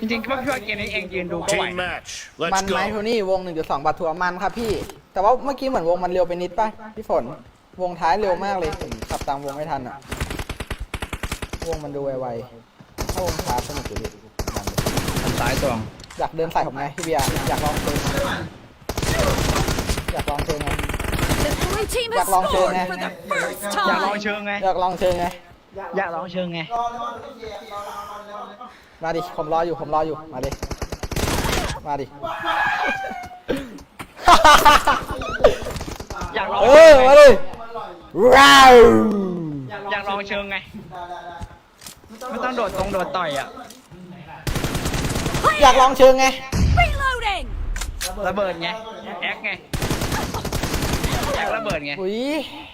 จริงๆก็พี่ว่าเกมนี้เองยืนดูก็ไหว Team นะ match. มั Let's นไหม go. โทนี่วง 1.2 บาททัวร์มันครับพี่ แต่ว่าเมื่อกี้เหมือนวงมันเร็วไปนิดป่ะพี่ฝน วงท้ายเร็วมากเลยผมขับตามวงไม่ทันอะ วงมันดูไวๆถ้าวงช้าสนุกอยู่ดิมันเลยทางซ้ายตรงอยากเดินใส่ผมไงพี่เบียร์อยากลองเพลงอยากลองเพลงไง The blue team Dạ, has lòng trường scored nè. for the first อยากลอง time. เชิงไงอยากลองเชิงไง อยากลองเชิงไง มาดิ ผมรออยู่ ผมรออยู่ มาดิ มาดิ อยากลองเออ มาดิว้าวอยากลองเชิงไงไม่ต้องโดดตรงโดดต่อยอะ อยากลองเชิงไง Reloading. ระเบิดไง แอคไงแอคระเบิดไง อุ้ยอั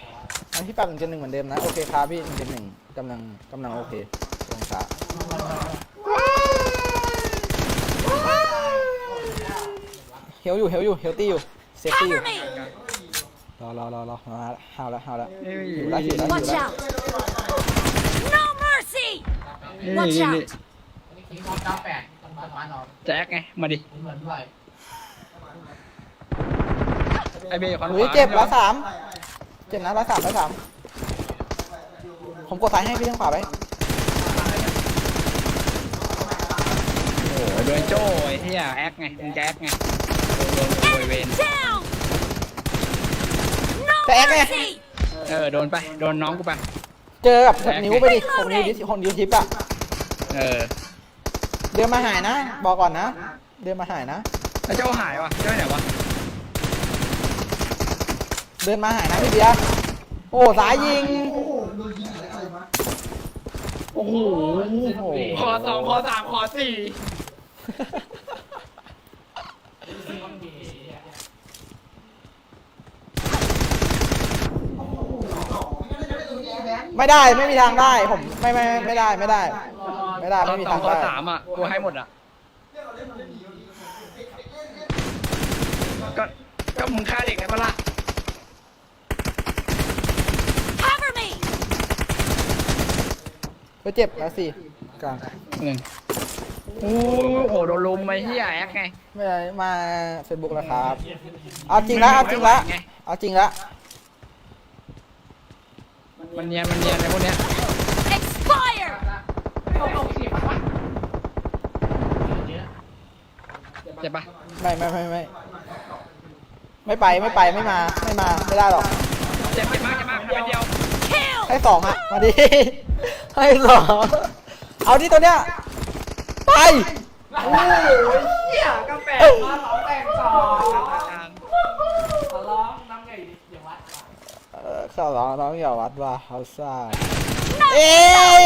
นที่ปรับหนึ่งจุดหนึ่งเหมือนเดิมนะ โอเคครับพี่หนึ่งจุดหนึ่งกำลังกำลังโอเคลงช้าเฮลอยู่เฮลอยู่เฮลตี้อยู่เซฟตี้อยู่รอรอรอรอมาละหาวแล้วหาวแล้วอยู่แล้วอยู่แล้วอยู่ Watch แล้ว out. No mercy. Watch out นี่จะแอคไง มาดิไอเบย์ขวาอุ้ยเจ็บละสาม เจ็บนะละสามละสามผมกดซ้ายให้พี่ทางขวาไว้โอ้โหโดนโจ้ไอ้เหี้ยแอคไงมึงจะแอคไงโดนโวยเวน Down. No จะแอคไงเออโดนไปโดนน้องกูไปเจอกับหกนิ้วไปดิหกนิ้วดิหกนิ้วทิปอะเออเดินมาหายนะ บอกก่อนนะ เดินมาหายนะแล้วเจ้าหายวะเจ้าไหนวะ เดินมาหายนะพี่เบียร์โอ้สายยิงโอ้โหโอ้โหคอสองคอสามคอสี่ไม่ได้ไม่มีทางได้ผมไม่ไม่ไม่ไม่ได้ ไม่ได้ไม่ได้คอไม่มีสอทางงคอได้สามอะกูให้หมดอะก็ก็มึงฆ่าเด็กได้ปะล่ะ Cover me. ก็เจ็บแล้วสิกลางหนึ่งโอ้โหโดนลุมไอ้เหี้ยแอคไงไม่ได้มาเฟซบุ๊กแล้วครับเอาจริงแล้วเอาจริงแล้วเอาจริงแล้วมันเนียนมันเนียนไอ้พวกเนี้ย Expire. เจ็บปะไม่ไม่ไม่ไม่ไม่ไปไม่ไปไม่มาไม่มาไม่ได้หรอกเจ็บเจ็บมากเจ็บมากทำเป็นเดียว Kill. ให้สองอะมาดิ ให้สอเอาที่ตัวเนี้ย ไปเอ้ยเออข้าร้องน้องอย่าวัดว่าเขาซ่าเอ้ย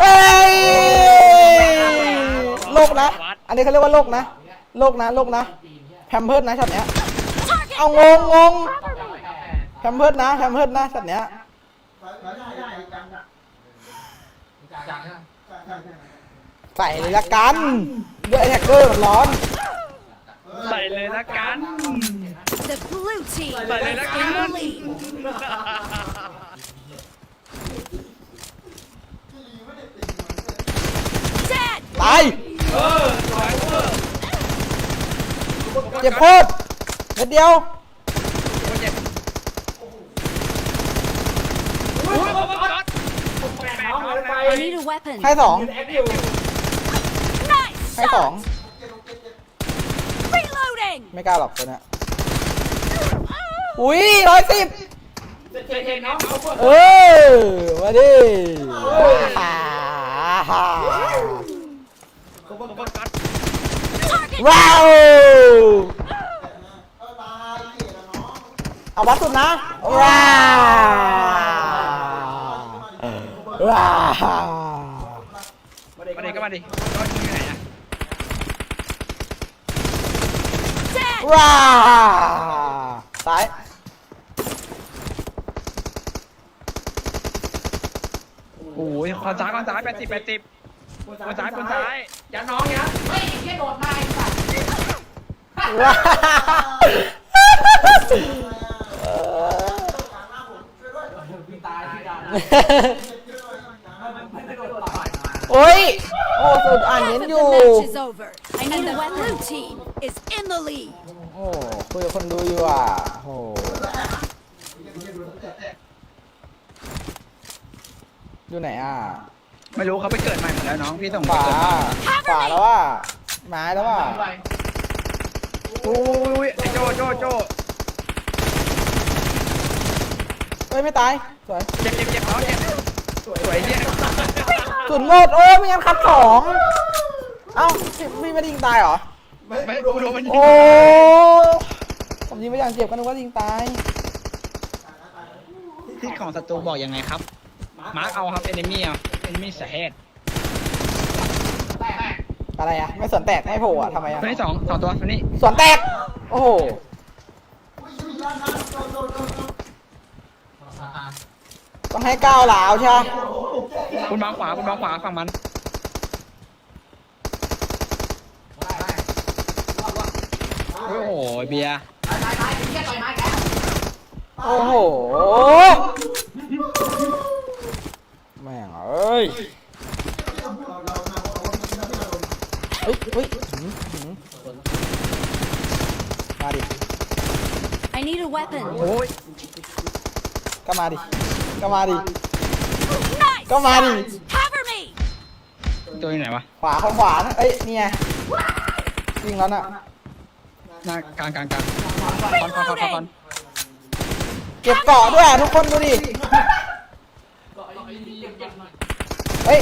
เอ้ยโลกนะ อันนี้เขาเรียกว่าโลกนะ โลกนะ โลกนะ แพมเพิร์ดนะช็อตเนี้ย เอางงงงแพมเพิร์ดนะ แพมเพิร์ดนะช็อตเนี้ย ใส่เลยละกันด้วยแฮกเกอร์มันร้อน ใส่เลยละกัน The blue team Lại đây is đã in cắn. the lead. ตายเจ็บโคตรเม็ดเดียว I need a weapon. ให้สอง Nice ให้สอง shot. Reloading. ไม่กล้าหรอกตัวเนี้ยอุ้ยร้อยสิบเออมาดิว้าว เอาวัดสุดนะ ว้าวว้าวมาดิ ก็มาดิก็มึงอยู่ไหนอะว้าวซ้ายโอ้ยคอนซ้ายคอนซ้ายแปดสิบแปดสิบคนซ้ายคนซ้ายอย่าน้องอย่าว้ยแค่โดดมาวเฮ้ยโอ้ย สุดอ่าน Half เน้น of อยู่ the match is over, and the blue team is in the lead. โอ้คุยกับคนดูอยู่อะโอ้อยู่ไหนอะไม่รู้เขาไปเกิดใหม่หมดแล้วน้องพี่ส่งขไปวาเกิดใหม่ขวาแล้วว่ะไม้แล้วว่ะอุ้ยไอ้โจโจโจเฮ้ยไม่ตายสวยเจ็บเจ็บเจ็บน้องเจ็บสวยเนี่ ยสุดหมด โอ้ไม่งั้นคัดสองเอ้าพี่ไม่ได้ยิงตายเหรอ ไม่กูโดนมันยิงโอ้ผมยิงไม่อย่างเจ็บก็นึกว่ายิงตาย ที่ของศัตรูบอกยังไงครับ มาร์กเอาครับ เอนิมี่เอาเอนิมี่สเฮดอะไรอะไม่สวนแตกไม่โผล่อะทำไมอะตัวนี้สองสองตัวตัวนี้สวนแตก โอ้โหต้องให้ก้าวหลาวใช่ไหม คุณบางขวาคุณบางขวาฝั่งมัน โอ้โหเบียร์โอ้โห แม่งเอ้ยเฮ้ยเฮ้ยหืมหืมมาดิ I need a weapon. โอ้ยก็มาดิ ก็มาดิ Nice Come on. shot. Cover me. ตัวอยู่ไหนวะขวาข้างขวานะเอ้ยนี่ไงยิงแล้วน่ะ หน้ากลางกลางกลางคอนคอนคอนคอนคอนเก็บเกาะด้วยอะทุกคนดูดิเฮ้ย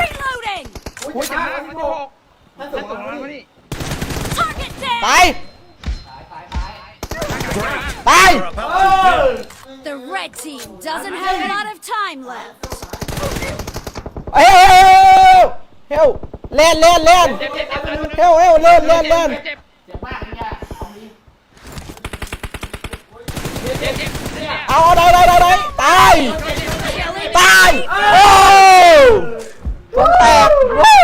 Reloading. อุ้ยเจ็บมากมันโจกแล้วส่งมานี่ต Target down. าย ตาย The red team doesn't have a lot of time left. เฮ้ยเฮลเล่นเล่นเล่นเจ็บเจ็บเจ็บเฮลเฮลเล่นเล่นเล่นเจ็บเจ็บเจ็บเจ็บเอาเอาได้ได้ได้ได้ตาย Killing ตายโอ้ตัวแตกวู้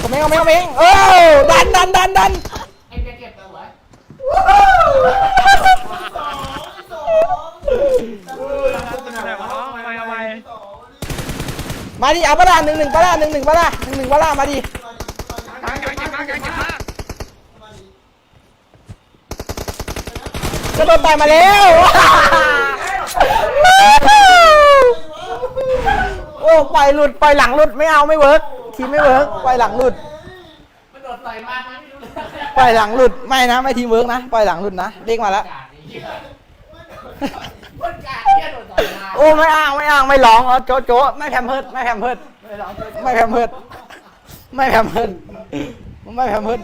คอมเมงคอมเมงคอมเมงเออดันดันดันดัน เอาไปเอาไป มาดิเอาปะล่ะหนึ่งหนึ่งปะล่ะหนึ่งหนึ่งปะล่ะหนึ่งหนึ่งปะล่ะมาดิกลางกลาเจ็บมากกลางเจ็บมากระโดดตายมาแล้วโอ้ปล่อยหลุดปล่อยหลังหลุดไม่เอาไม่เวิร์กทีมไม่เวิร์กปล่อยหลังหลุดปล่อยหลังหลุดไม่นะไม่ทีมเวิร์กนะปล่อยหลังหลุดนะเรียกมาแล้ว โอ้ไม่อ้างไม่อ้างไม่ร้องเอาโจะโจะไม่แพมเพิร์ดไม่แพมเพิร์ดไม่แพมเพิร์ดไม่แพมเพิร์ดไม่แพมเพิร์ด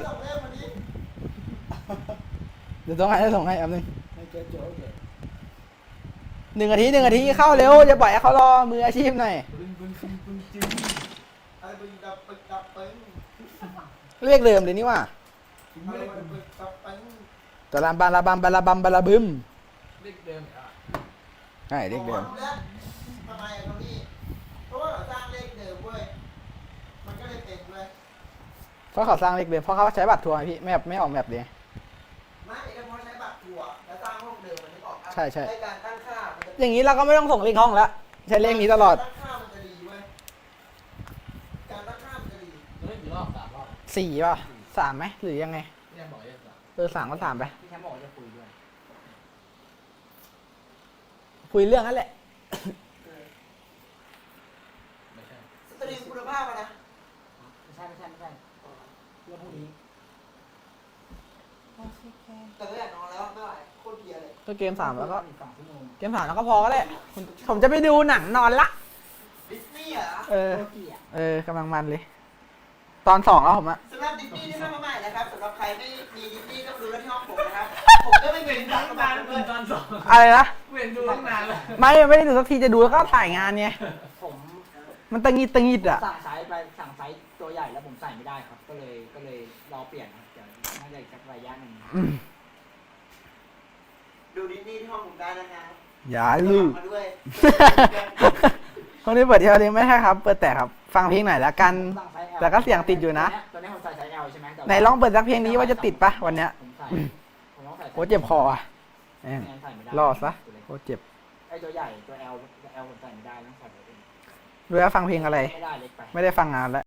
เดี๋ยวต้องให้ส่งให้อันนึงหนึ่งนาทีหนึ่งนาทีเข้าเร็วอย่าปล่อยให้เขารอมืออาชีพหน่อยเรียกเดิมเลยนี่ว่าตะลามบาลาบัมบาลาบัมบาลาบึม ใช่เรียกเดิมทำไมอะครับพี่เพราะว่าเราสร้างเลขเดิมเว้ยมันก็เลยเป็นเว้ยเพราะเขาสร้างเรียกเดิมเพราะเขาใช้บัตรทัวร์ไงพี่ไม่แบบไม่ออกแบบเลยไม่ก็เพราะใช้บัตรถั่วแล้วสร้างห้องเดิมมันไม่ออกครับใช่ใช่ในการตั้งค่ามันจะอย่างนี้เราก็ไม่ต้องส่งเลขห้องแล้วใช้เลขนี้ตลอดตั้งค่ามันจะดีเว้ยการตั้งค่ามันจะดีสี่ป่ะสามไหมหรือยังไงเออสามก็สามไปคุย เรื่องนั้นแหละสตรีมคุณภาพอะนะแต่ก็อยากนอนแล้วไม่ไหวโคตรเพลียเลยก็เกมสามแล้วก็เกมสามแล้วก็พอก็แหละผมผมจะไปดูหนังนอนละ ดิสนีย์เหรอเออเออกำลังมันเลย ตอนสองแล้วผมอะสำหรับดิสนีย์ที่เข้ามาใหม่นะครับสำหรับใครไม่มีดิสนีย์ต้องดูที่ห้องผมนะครับผมก็ไม่เป็นรัฐบาลเลยอะไรนะ เห็นดูตั้งนานแล้วไม่ไม่ได้ดูสักทีจะดูแล้วก็ถ่ายงานไงผมมันตังงิดตังงิดอะสั่งไซส์ไปสั่งไซส์ตัวใหญ่แล้วผมใส่ไม่ได้ครับ ก็เลยก็เลยรอเปลี่ยนครับเดี๋ยวน่าจะอีกสักระยะหนึ่งอืมดูดิสนีย์ที่ห้องผมได้นะครับอย่าลืม มาด้วยคนนี้เปิดเที่ยวนี้ไม่ใช่ครับ เปิดแต่ครับ ฟังเพลงหน่อยละกัน สั่งไซส์ L แต่ก็เสียงติดอยู่นะ ตัวนี้ผมใส่ไซส์ L ใช่ไหมแต่ว่าไหนลองเปิดสักเพลงนี้ว่าจะติดปะวันเนี้ยผมใส่ผมต้องใส่ไซส์โอ้เจ็บคออะแม่งไม่งั้นใส่ไม่ได้รอดซะ โคตรเจ็บไอ้ตัวใหญ่ตัว L ตัว L ผมใส่ไม่ได้ต้องใส่ตัวเองรู้แล้วฟังเพลงอะไร ไม่ได้เล็กไป ไม่ได้ฟังงานแล้ว